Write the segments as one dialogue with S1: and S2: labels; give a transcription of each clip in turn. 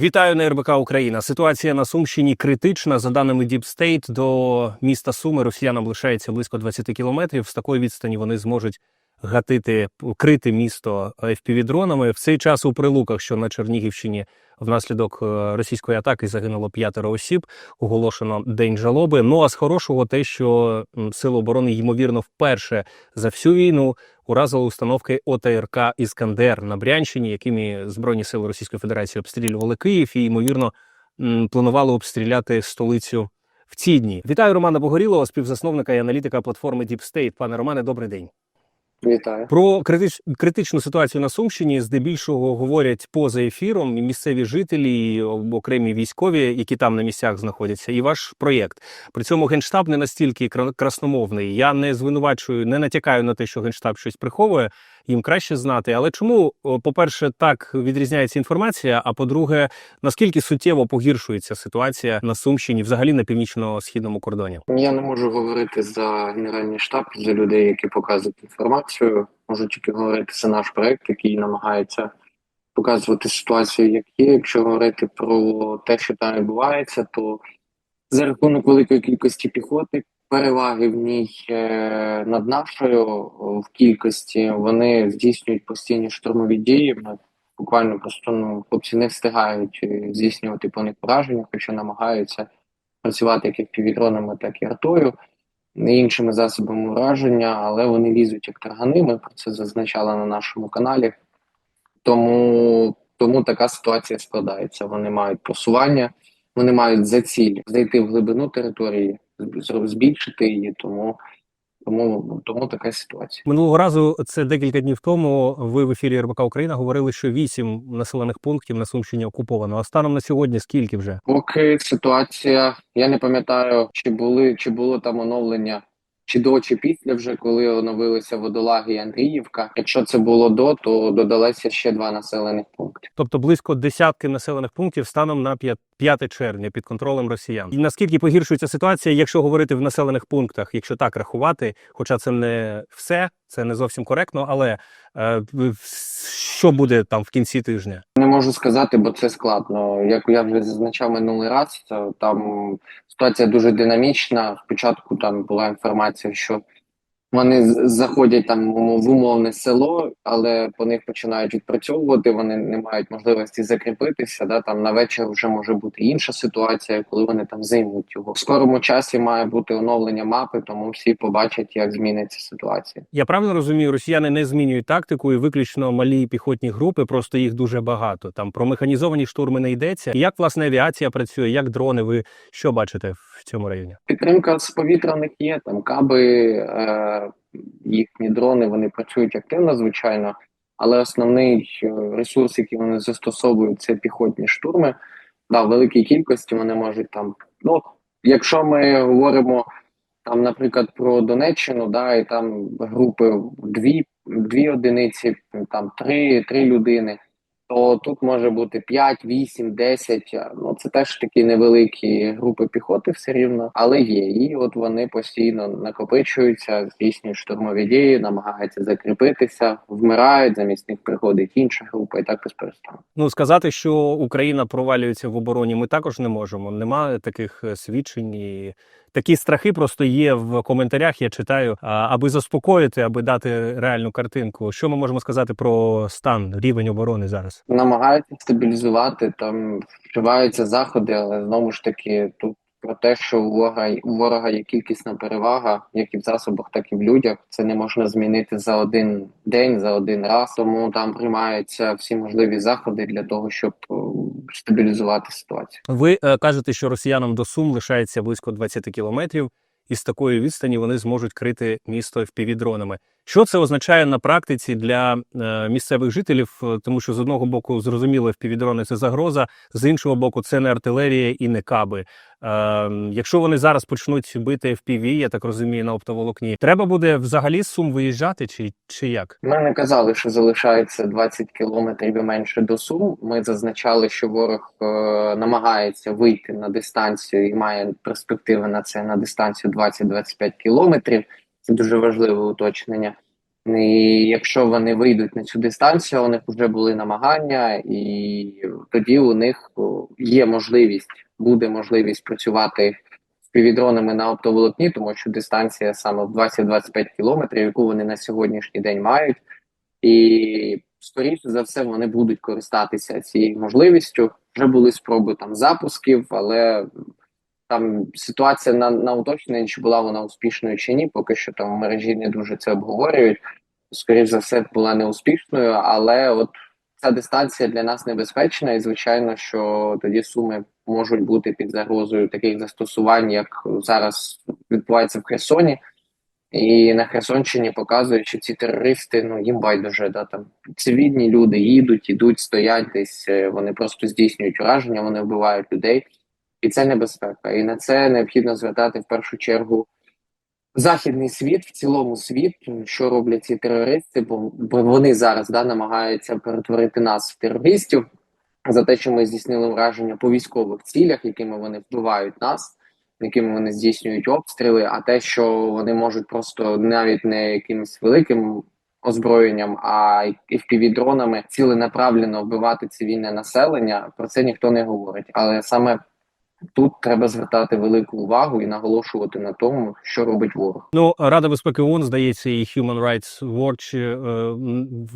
S1: Вітаю на РБК Україна. Ситуація на Сумщині критична. За даними Діпстейт, до міста Суми росіянам лишається близько 20 кілометрів. З такої відстані вони зможуть гатити, крити місто FPV-дронами. В цей час у прилуках, що на Чернігівщині, внаслідок е, російської атаки загинуло п'ятеро осіб. Оголошено день жалоби. Ну а з хорошого, те, що сили оборони ймовірно вперше за всю війну уразили установки ОТРК Іскандер на Брянщині, якими збройні сили Російської Федерації обстрілювали Київ і ймовірно планували обстріляти столицю в ці дні. Вітаю Романа Богорілова, співзасновника і аналітика платформи Deep State. Пане Романе, добрий день.
S2: Вітаю.
S1: Про критич... критичну ситуацію на Сумщині здебільшого говорять поза ефіром місцеві жителі, і окремі військові, які там на місцях знаходяться, і ваш проєкт. При цьому генштаб не настільки кра- красномовний. Я не звинувачую, не натякаю на те, що генштаб щось приховує. Їм краще знати. Але чому, по-перше, так відрізняється інформація? А по-друге, наскільки суттєво погіршується ситуація на Сумщині, взагалі на північно-східному кордоні?
S2: Я не можу говорити за генеральний штаб, за людей, які показують інформацію. Можу тільки говорити за наш проект, який намагається показувати ситуацію, як є. Якщо говорити про те, що там відбувається, то за рахунок великої кількості піхоти, переваги в ній е, над нашою в кількості, вони здійснюють постійні штурмові дії. Ми буквально просто ну хлопці не встигають е, здійснювати по них пораження, хоча намагаються працювати як півдронами, так і артою, іншими засобами ураження, але вони лізуть як таргани. Ми про це зазначали на нашому каналі. Тому, тому така ситуація складається. Вони мають просування, вони мають за ціль зайти в глибину території, збільшити її. Тому, тому, тому така ситуація.
S1: Минулого разу це декілька днів тому. Ви в ефірі РБК Україна говорили, що вісім населених пунктів на Сумщині окуповано. А станом на сьогодні скільки вже?
S2: Поки ситуація, я не пам'ятаю, чи були чи було там оновлення, чи до, чи після вже коли оновилися водолаги і Андріївка. Якщо це було до, то додалося ще два населених пункти.
S1: Тобто близько десятки населених пунктів станом на 5 5 червня під контролем росіян. І наскільки погіршується ситуація, якщо говорити в населених пунктах, якщо так рахувати, хоча це не все, це не зовсім коректно, але е, що буде там в кінці тижня?
S2: Не можу сказати, бо це складно. Як я вже зазначав минулий раз, там ситуація дуже динамічна. Спочатку там була інформація, що вони заходять там в умовне село, але по них починають відпрацьовувати. Вони не мають можливості закріпитися. Да там на вечір вже може бути інша ситуація, коли вони там займуть його. В скорому часі має бути оновлення мапи, тому всі побачать, як зміниться ситуація.
S1: Я правильно розумію, росіяни не змінюють тактику і виключно малі піхотні групи, просто їх дуже багато. Там про механізовані штурми не йдеться. Як власне авіація працює, як дрони? Ви що бачите цьому районі?
S2: Підтримка з повітря в них є, там каби, е, їхні дрони, вони працюють активно, звичайно, але основний е, ресурс, який вони застосовують, це піхотні штурми. Да, в великій кількості вони можуть там. Ну, якщо ми говоримо там, наприклад, про Донеччину, да, і там групи дві, дві одиниці, там три, три людини, то тут може бути 5, 8, 10. Ну це теж такі невеликі групи піхоти все рівно, але є. І от вони постійно накопичуються, здійснюють штурмові дії, намагаються закріпитися, вмирають, замість них приходить інша група, і так без перестанку.
S1: Ну сказати, що Україна провалюється в обороні, ми також не можемо. Немає таких е, свідчень. І такі страхи просто є в коментарях. Я читаю, аби заспокоїти, аби дати реальну картинку. Що ми можемо сказати про стан рівень оборони зараз?
S2: намагаються стабілізувати, там вживаються заходи, але знову ж таки тут про те, що у ворога, у ворога є кількісна перевага, як і в засобах, так і в людях. Це не можна змінити за один день, за один раз. Тому там приймаються всі можливі заходи для того, щоб стабілізувати ситуацію.
S1: Ви е, кажете, що росіянам до Сум лишається близько 20 кілометрів, і з такої відстані вони зможуть крити місто впівдронами. Що це означає на практиці для е, місцевих жителів? Е, Тому що з одного боку зрозуміло, впівдрони це загроза, з іншого боку, це не артилерія і не каби. Е, якщо вони зараз почнуть бити FPV, я так розумію, на оптоволокні, треба буде взагалі з Сум виїжджати, чи, чи як?
S2: Ми не казали, що залишається 20 кілометрів і менше до Сум. Ми зазначали, що ворог намагається вийти на дистанцію і має перспективи на це на дистанцію 20-25 кілометрів. Це дуже важливе уточнення. І якщо вони вийдуть на цю дистанцію, у них вже були намагання, і тоді у них є можливість, буде можливість працювати з півдронами на оптоволокні, тому що дистанція саме в 20-25 кілометрів, яку вони на сьогоднішній день мають, і скоріше за все вони будуть користатися цією можливістю. Вже були спроби там запусків, але там ситуація на, на уточнення, чи була вона успішною чи ні, поки що там в мережі не дуже це обговорюють. Скоріше за все, була неуспішною, але от ця дистанція для нас небезпечна, і звичайно, що тоді суми можуть бути під загрозою таких застосувань, як зараз відбувається в Херсоні. І на Херсонщині показують, що ці терористи, ну їм байдуже, да там цивільні люди їдуть, ідуть, стоять десь. е, Вони просто здійснюють ураження, вони вбивають людей, і це небезпека. І на це необхідно звертати в першу чергу західний світ, в цілому світ, що роблять ці терористи, бо, вони зараз да намагаються перетворити нас в терористів за те, що ми здійснили враження по військових цілях, якими вони вбивають нас якими вони здійснюють обстріли, а те, що вони можуть просто навіть не якимось великим озброєнням, а і впівдронами ціленаправленно вбивати цивільне населення. Про це ніхто не говорить. Але саме тут треба звертати велику увагу і наголошувати на тому, що робить ворог.
S1: Ну, Рада безпеки ООН, здається, і Human Rights Watch е,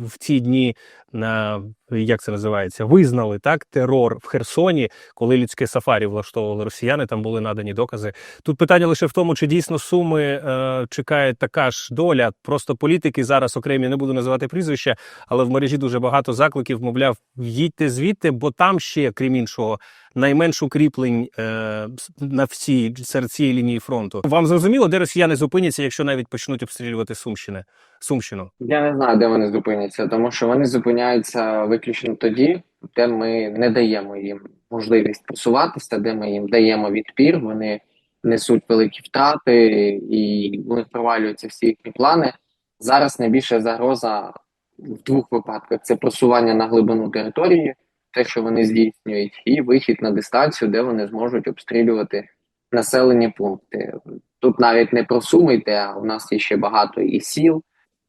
S1: в ці дні на як це називається, визнали так терор в Херсоні, коли людське сафарі влаштовували росіяни. Там були надані докази. Тут питання лише в тому, чи дійсно суми е, чекає така ж доля. Просто політики зараз окремі не буду називати прізвища, але в мережі дуже багато закликів. Мовляв, їдьте звідти, бо там ще, крім іншого, найменш укріплень е, на всій серед цієї лінії фронту. Вам зрозуміло, де росіяни зупиняться, якщо навіть почнуть обстрілювати Сумщини, Сумщину?
S2: Я не знаю, де вони зупиняться, тому що вони зупиняються виключно тоді, де ми не даємо їм можливість просуватися, де ми їм даємо відпір. Вони несуть великі втрати і них провалюються всі їхні плани. Зараз найбільша загроза в двох випадках: це просування на глибину території, те, що вони здійснюють, і вихід на дистанцію, де вони зможуть обстрілювати населені пункти. Тут навіть не про Суми а у нас є ще багато і сіл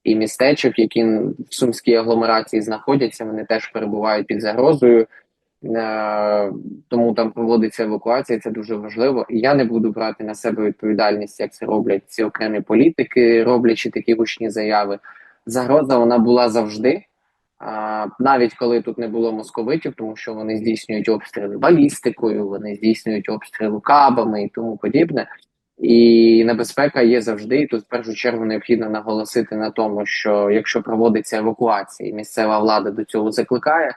S2: і містечок, які в сумській агломерації знаходяться, вони теж перебувають під загрозою. Е, Тому там проводиться евакуація, це дуже важливо. І я не буду брати на себе відповідальність, як це роблять ці окремі політики, роблячи такі гучні заяви. Загроза вона була завжди, а, навіть коли тут не було московитів, тому що вони здійснюють обстріли балістикою, вони здійснюють обстріли кабами і тому подібне. І небезпека є завжди. І тут в першу чергу необхідно наголосити на тому, що якщо проводиться евакуація, і місцева влада до цього закликає,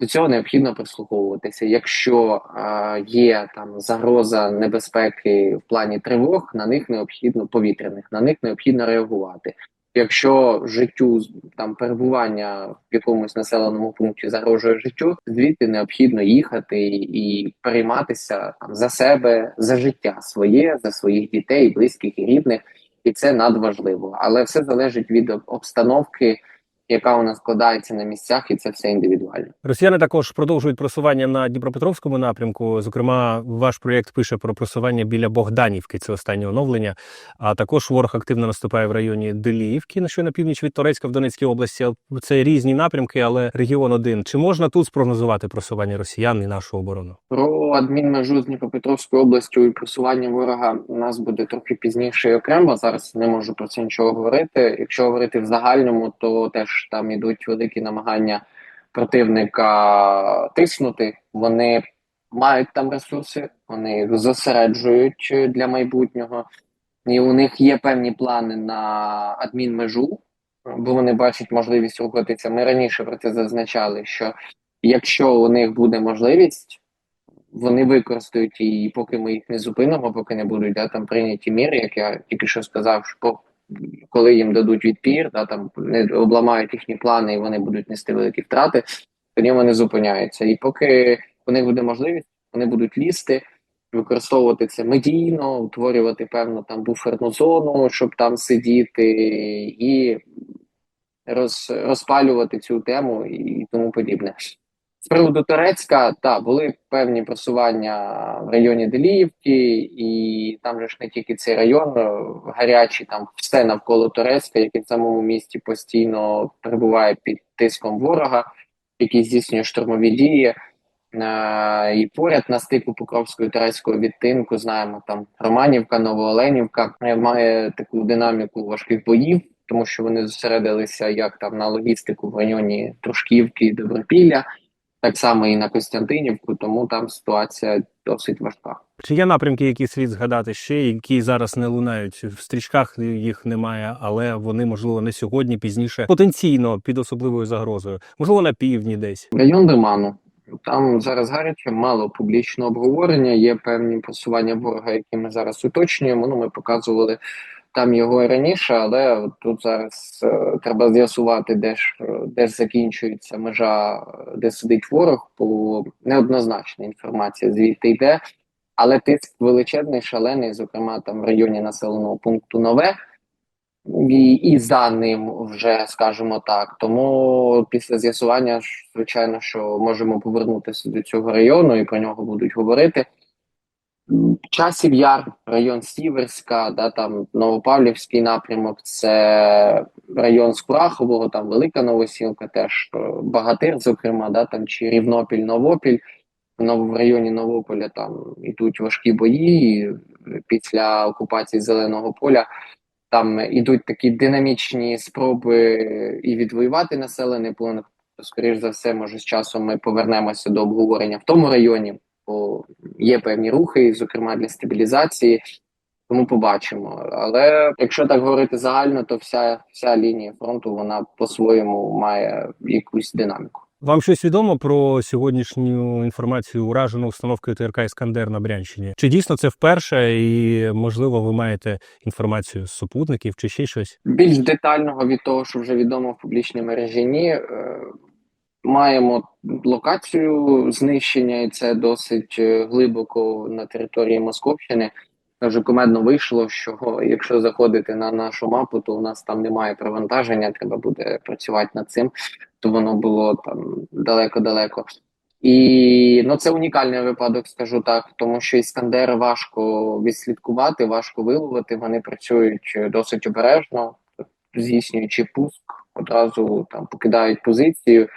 S2: до цього необхідно прислуховуватися. Якщо е, є там загроза небезпеки в плані тривог, на них необхідно повітряних, на них необхідно реагувати. Якщо життю там перебування в якомусь населеному пункті загрожує життю, звідти необхідно їхати і перейматися там за себе, за життя своє, за своїх дітей, близьких і рідних, і це надважливо. Але все залежить від обстановки, яка у нас складається на місцях, і це все індивідуально.
S1: Росіяни також продовжують просування на Дніпропетровському напрямку. Зокрема, ваш проєкт пише про просування біля Богданівки. Це останнє оновлення. А також ворог активно наступає в районі Деліївки, на що на північ від Торецька в Донецькій області. Це різні напрямки, але регіон один. Чи можна тут спрогнозувати просування росіян і нашу оборону?
S2: Про адмінмежу з Дніпропетровською областю і просування ворога у нас буде трохи пізніше і окремо. Зараз не можу про це нічого говорити. Якщо говорити в загальному, то теж там ідуть великі намагання противника тиснути. Вони мають там ресурси, вони їх зосереджують для майбутнього, і у них є певні плани на адмінмежу, бо вони бачать можливість рухатися. Ми раніше про це зазначали, що якщо у них буде можливість, вони використають її, поки ми їх не зупинимо, поки не будуть да, там прийняті міри, як я тільки що сказав, що коли їм дадуть відпір, да, там не обламають їхні плани і вони будуть нести великі втрати, тоді вони зупиняються. І поки у них буде можливість, вони будуть лізти, використовувати це медійно, утворювати певну там буферну зону, щоб там сидіти, і роз, розпалювати цю тему і тому подібне. З приводу Турецька, так, були певні просування в районі Деліївки, і там же ж не тільки цей район е, гарячий, там все навколо Турецька, який в самому місті постійно перебуває під тиском ворога, який здійснює штурмові дії. Е, І поряд на стику Покровського і Турецького відтинку знаємо там Романівка, Новооленівка е, має таку динаміку важких боїв, тому що вони зосередилися як там на логістику в районі Трушківки і Добропілля, так само і на Костянтинівку, тому там ситуація досить важка.
S1: Чи є напрямки, які слід згадати ще, які зараз не лунають в стрічках, їх немає, але вони можливо не сьогодні, пізніше потенційно під особливою загрозою, можливо, на півдні десь.
S2: Район Лиману. Там зараз гаряче, мало публічного обговорення. Є певні просування ворога, які ми зараз уточнюємо. Ну, ми показували там його раніше, але тут зараз е, треба з'ясувати, де ж е, де ж закінчується межа, е, де сидить ворог, бо неоднозначна інформація звідти йде. Але тиск величезний, шалений, зокрема там в районі населеного пункту Нове. І, і за ним вже скажімо так. Тому після з'ясування, звичайно, що можемо повернутися до цього району і про нього будуть говорити. Часів Яр, район Сіверська, да, там Новопавлівський напрямок, це район Скурахового, там Велика Новосілка, теж е, Багатир, зокрема, да, там чи Рівнопіль, Новопіль. В районі Новополя там ідуть важкі бої і після окупації Зеленого поля. Там ідуть такі динамічні спроби і відвоювати населений пункт. Скоріш за все, може, з часом ми повернемося до обговорення в тому районі, бо є певні рухи, зокрема для стабілізації. Тому побачимо. Але якщо так говорити загально, то вся, вся лінія фронту вона по-своєму має якусь динаміку.
S1: Вам щось відомо про сьогоднішню інформацію уражену установкою ТРК Іскандер на Брянщині? Чи дійсно це вперше, і можливо ви маєте інформацію з супутників чи ще щось?
S2: Більш детального від того, що вже відомо в публічній мережі, ні. Маємо локацію знищення, і це досить е, глибоко на території Московщини. Вже комедно вийшло, що якщо заходити на нашу мапу, то у нас там немає привантаження, треба буде працювати над цим, то воно було там далеко-далеко. І ну це унікальний випадок, скажу так, тому що іскандери важко відслідкувати, важко виловити. Вони працюють е, досить обережно, здійснюючи пуск, одразу там покидають позицію.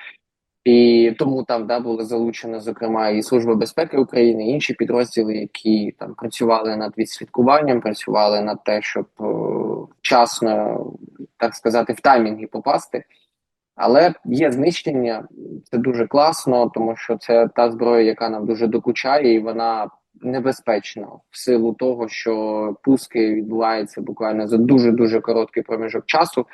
S2: І тому там да були залучені, зокрема, і Служба безпеки України, і інші підрозділи, які там працювали над відслідкуванням, працювали над те, щоб е, вчасно, так сказати, в таймінги попасти. Але є знищення, це дуже класно, тому що це та зброя, яка нам дуже докучає, і вона небезпечна в силу того, що пуски відбуваються буквально за дуже дуже короткий проміжок часу,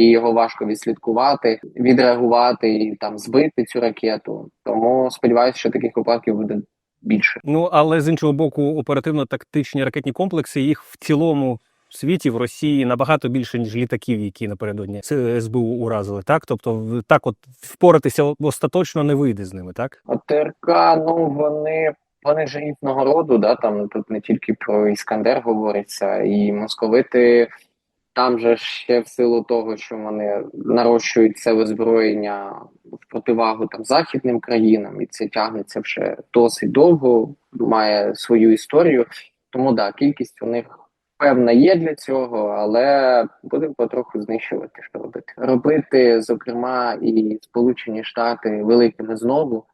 S2: і його важко відслідкувати, відреагувати і там збити цю ракету. Тому сподіваюся, що таких випадків буде більше.
S1: Ну але з іншого боку, оперативно-тактичні ракетні комплекси їх в цілому світі в Росії набагато більше ніж літаків, які напередодні СБУ уразили. Так, тобто, так, от впоратися остаточно не вийде з ними, так
S2: От ТРК, ну вони. Вони ж різного роду, да, там тут не тільки про Іскандер говориться, і московити там же ще в силу того, що вони нарощують це озброєння в противагу там західним країнам, і це тягнеться вже досить довго, має свою історію. Тому да, кількість у них певна є для цього, але будемо потроху знищувати, що робити. Робити, зокрема, і Сполучені Штати великими знову,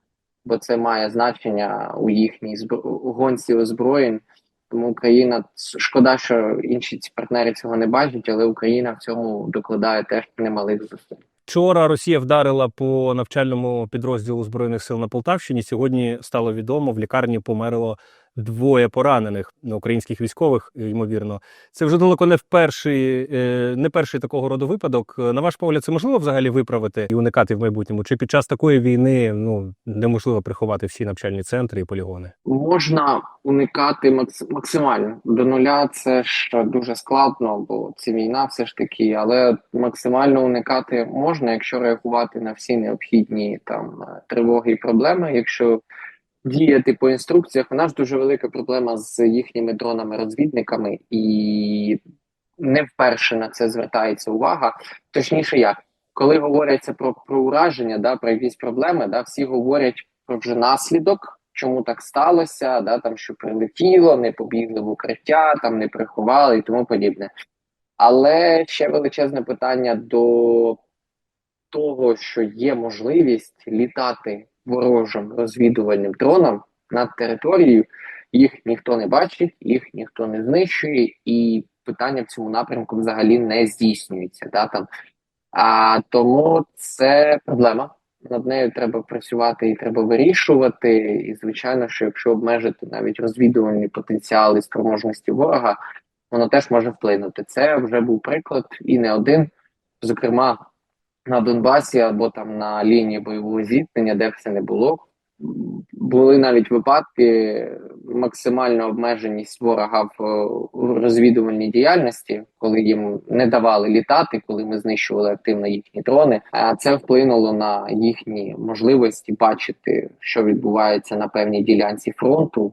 S2: бо це має значення у їхній збро... гонці озброєнь. Тому Україна шкода, що інші ці партнери цього не бачать, але Україна в цьому докладає теж немалих зусиль.
S1: Вчора Росія вдарила по навчальному підрозділу збройних сил на Полтавщині. Сьогодні стало відомо, в лікарні померло двоє поранених українських військових. Ймовірно, це вже далеко не в перший, е, не перший такого роду випадок. На ваш погляд, це можливо взагалі виправити і уникати в майбутньому? Чи під час такої війни ну неможливо приховати всі навчальні центри і полігони?
S2: Можна уникати макс- максимально до нуля. Це ж дуже складно, бо це війна, все ж таки, але максимально уникати можна, якщо реагувати на всі необхідні там е, тривоги і проблеми. Якщо діяти по інструкціях, у нас дуже велика проблема з їхніми дронами-розвідниками, і не вперше на це звертається увага. Точніше, як коли говоряться про, про ураження, да, про якісь проблеми, да, всі говорять про вже наслідок, чому так сталося, да, там що прилетіло, не побігли в укриття, там не приховали і тому подібне. Але ще величезне питання до того, що є можливість літати ворожим розвідувальним дроном над територією, їх ніхто не бачить, їх ніхто не знищує, і питання в цьому напрямку взагалі не здійснюється. Да, там. А тому це проблема. Над нею треба працювати і треба вирішувати. І звичайно, що якщо обмежити навіть розвідувальні потенціали спроможності ворога, воно теж може вплинути. Це вже був приклад і не один, зокрема на Донбасі або там на лінії бойового зіткнення, де це не було. Були навіть випадки максимальна обмеженість ворога в розвідувальній діяльності, коли їм не давали літати, коли ми знищували активно їхні дрони. А це вплинуло на їхні можливості бачити, що відбувається на певній ділянці фронту,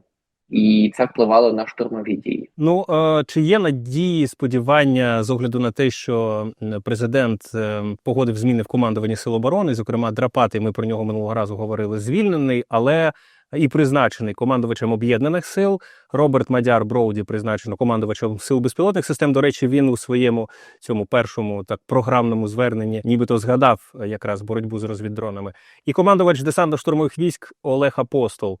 S2: і це впливало на штурмові дії.
S1: Ну е, чи є надії, сподівання з огляду на те, що президент е, погодив зміни в командуванні сил оборони, зокрема Драпати, ми про нього минулого разу говорили, звільнений, але і призначений командувачем об'єднаних сил. Роберт Мадяр Броуді призначено командувачем сил безпілотних систем. До речі, він у своєму цьому першому так програмному зверненні, нібито згадав якраз боротьбу з розвіддронами. І командувач десантно-штурмових військ Олег Апостол.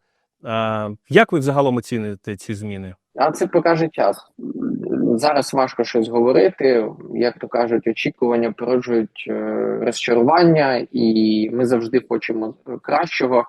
S1: Як ви взагалом оціните ці зміни?
S2: А це покаже час. Зараз важко щось говорити. Як то кажуть, очікування породжують е, розчарування, і ми завжди хочемо кращого.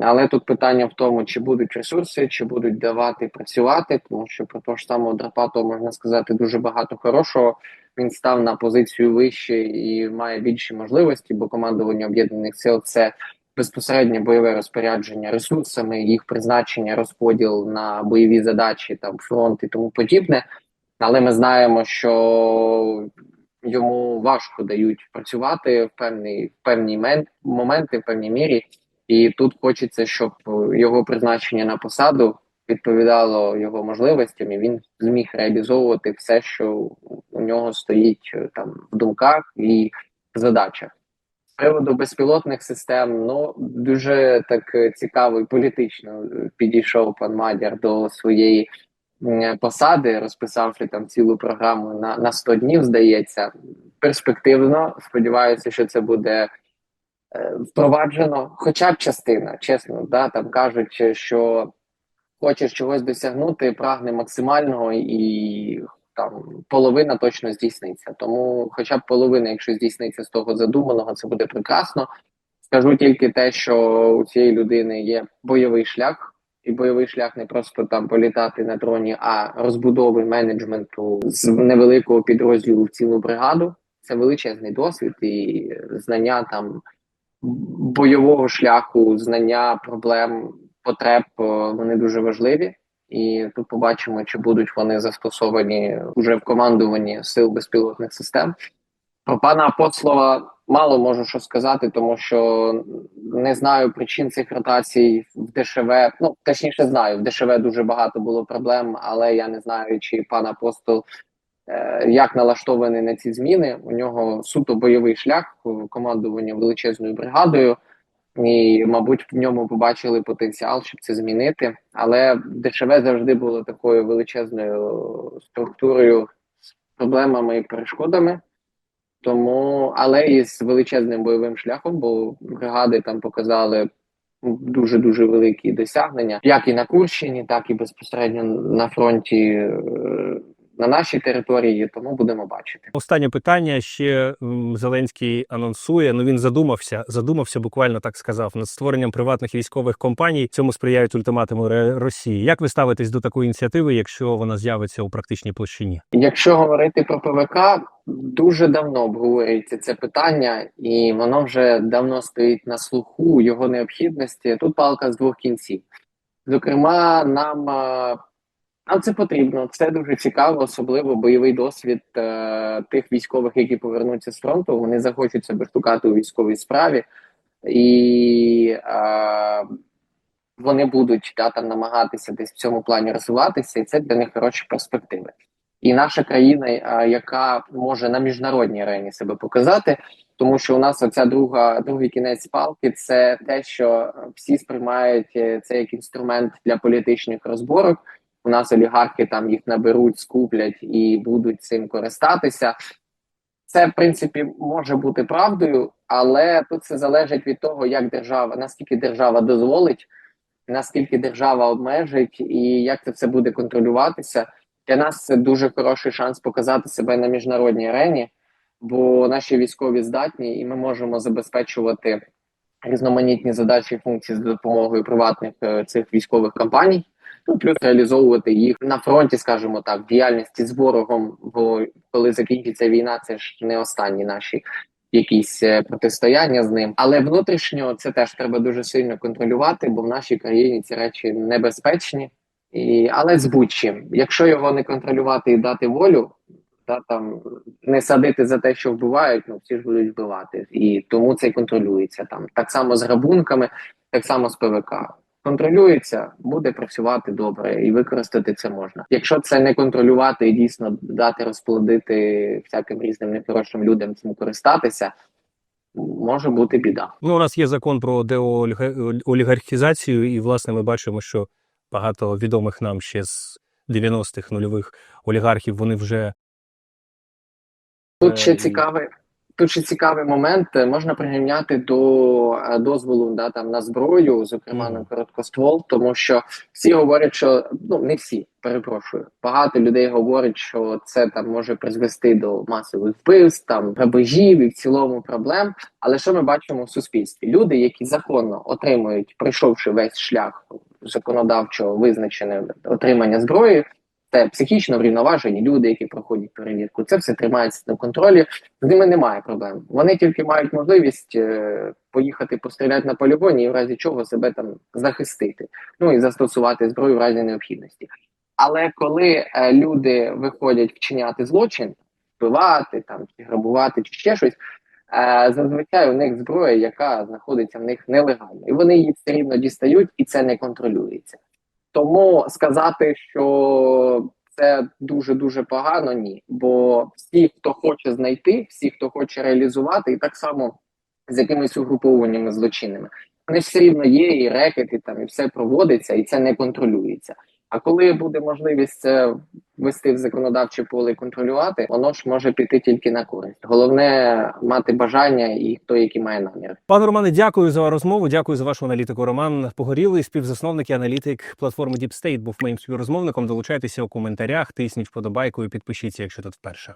S2: Але тут питання в тому, чи будуть ресурси, чи будуть давати працювати, тому що про того ж самого Драпатова можна сказати дуже багато хорошого. Він став на позицію вище і має більші можливості, бо командування об'єднаних сил це безпосереднє бойове розпорядження ресурсами, їх призначення, розподіл на бойові задачі, там фронт і тому подібне. Але ми знаємо, що йому важко дають працювати в певні, в певні мен- моменти, в певній мірі. І тут хочеться, щоб його призначення на посаду відповідало його можливостям, і він зміг реалізовувати все, що у нього стоїть е, там в думках і задачах. Приводу безпілотних систем, ну дуже так е, цікаво і політично е, підійшов пан Мадяр до своєї посади, розписавши там цілу програму на, на 100 днів, здається. Перспективно. Сподіваюся, що це буде е, впроваджено, хоча б частина, чесно, да, там кажуть, що хочеш чогось досягнути, прагне максимального і там половина точно здійсниться. Тому, хоча б половина, якщо здійсниться з того задуманого, це буде прекрасно. Скажу тільки те, що у цієї людини є бойовий шлях, і бойовий шлях не просто там політати на дроні, а розбудови менеджменту з невеликого підрозділу в цілу бригаду. Це величезний досвід і знання там бойового шляху, знання проблем, потреб е, вони дуже важливі. І тут побачимо, чи будуть вони застосовані вже в командуванні сил безпілотних систем. Про пана Апостолова мало можу що сказати, тому що не знаю причин цих ротацій в ДШВ. Ну точніше знаю, в ДШВ дуже багато було проблем, але я не знаю, чи пан Апостол е, як налаштований на ці зміни. У нього суто бойовий шлях командування величезною бригадою. І, мабуть, в ньому побачили потенціал, щоб це змінити. Але ДШВ завжди було такою величезною структурою з проблемами і перешкодами. Тому, але і з величезним бойовим шляхом, бо бригади там показали дуже дуже великі досягнення, як і на Курщині, так і безпосередньо на фронті е, на нашій території. Тому будемо бачити.
S1: Останнє питання ще Зеленський анонсує. Ну він задумався, задумався, буквально так сказав, над створенням приватних військових компаній. Цьому сприяють ультиматуми Росії. Як ви ставитесь до такої ініціативи, якщо вона з'явиться у практичній площині?
S2: Якщо говорити про ПВК, дуже давно обговорюється це питання, і воно вже давно стоїть на слуху його необхідності. Тут палка з двох кінців. Зокрема, нам, нам це потрібно. Це дуже цікаво, особливо бойовий досвід е, тих військових, які повернуться з фронту. Вони захочуть себе штукати у військовій справі, і е, вони будуть да, там намагатися десь в цьому плані розвиватися, і це для них хороші перспективи. і наша країна, е, яка може на міжнародній арені себе показати, тому що у нас оця друга другий кінець палки це те, що всі сприймають е, це як інструмент для політичних розборок. У нас олігархи там їх наберуть, скуплять і будуть цим користатися. Це в принципі може бути правдою, але тут це залежить від того, як держава, наскільки держава дозволить, наскільки держава обмежить і як це все буде контролюватися. Для нас це дуже хороший шанс показати себе на міжнародній арені, бо наші військові здатні, і ми можемо забезпечувати різноманітні задачі і функції за допомогою приватних е, цих військових компаній. Ну, плюс реалізовувати їх на фронті, скажімо так, діяльності з ворогом. Бо коли закінчиться війна, це ж не останні наші якісь е, протистояння з ним. Але внутрішньо це теж треба дуже сильно контролювати, бо в нашій країні ці речі небезпечні. І, але з будь-чим. Якщо його не контролювати і дати волю, та там не садити за те, що вбивають, ну всі ж будуть вбивати. І тому це контролюється там. Так само з грабунками, так само з ПВК. Контролюється, буде працювати добре і використати це можна. Якщо це не контролювати і дійсно дати розплодити всяким різним нехорошим людям цим користатися, може бути біда.
S1: Ну, у нас є закон про деолігархізацію, і, власне, ми бачимо, що багато відомих нам ще з 90-х нульових олігархів вони вже
S2: Тут ще
S1: Е,
S2: цікавий. Тут ще цікавий момент можна прирівняти до е, дозволу да, там, на зброю, зокрема на короткоствол, тому що всі говорять, що ну не всі, перепрошую. Багато людей говорять, що це там може призвести до масових вбивств, там грабежів і в цілому проблем. Але що ми бачимо в суспільстві? Люди, які законно отримують, пройшовши весь шлях законодавчого визначене отримання зброї, це психічно врівноважені люди, які проходять перевірку. Це все тримається на контролі. З ними немає проблем. Вони тільки мають можливість е, поїхати постріляти на полігоні і в разі чого себе там захистити. Ну і застосувати зброю в разі необхідності. Але коли е, люди виходять вчиняти злочин, вбивати там чи грабувати, чи ще щось. е, Зазвичай у них зброя, яка знаходиться в них нелегально, і вони її все рівно дістають, і це не контролюється. Тому сказати, що це дуже дуже погано, ні. Бо всі, хто хоче знайти, всі, хто хоче реалізувати, і так само з якимись угруповуваннями злочинними, вони все рівно є, і рекет, і там і все проводиться, і це не контролюється. А коли буде можливість це ввести в законодавче поле контролювати, воно ж може піти тільки на користь. Головне мати бажання і хто який має намір.
S1: Пане Романе, дякую за розмову. Дякую за вашу аналітику. Роман Погорілий, співзасновник і аналітик платформи State, був моїм співрозмовником. Долучайтеся у коментарях, тисніть вподобайку і підпишіться, якщо тут вперше.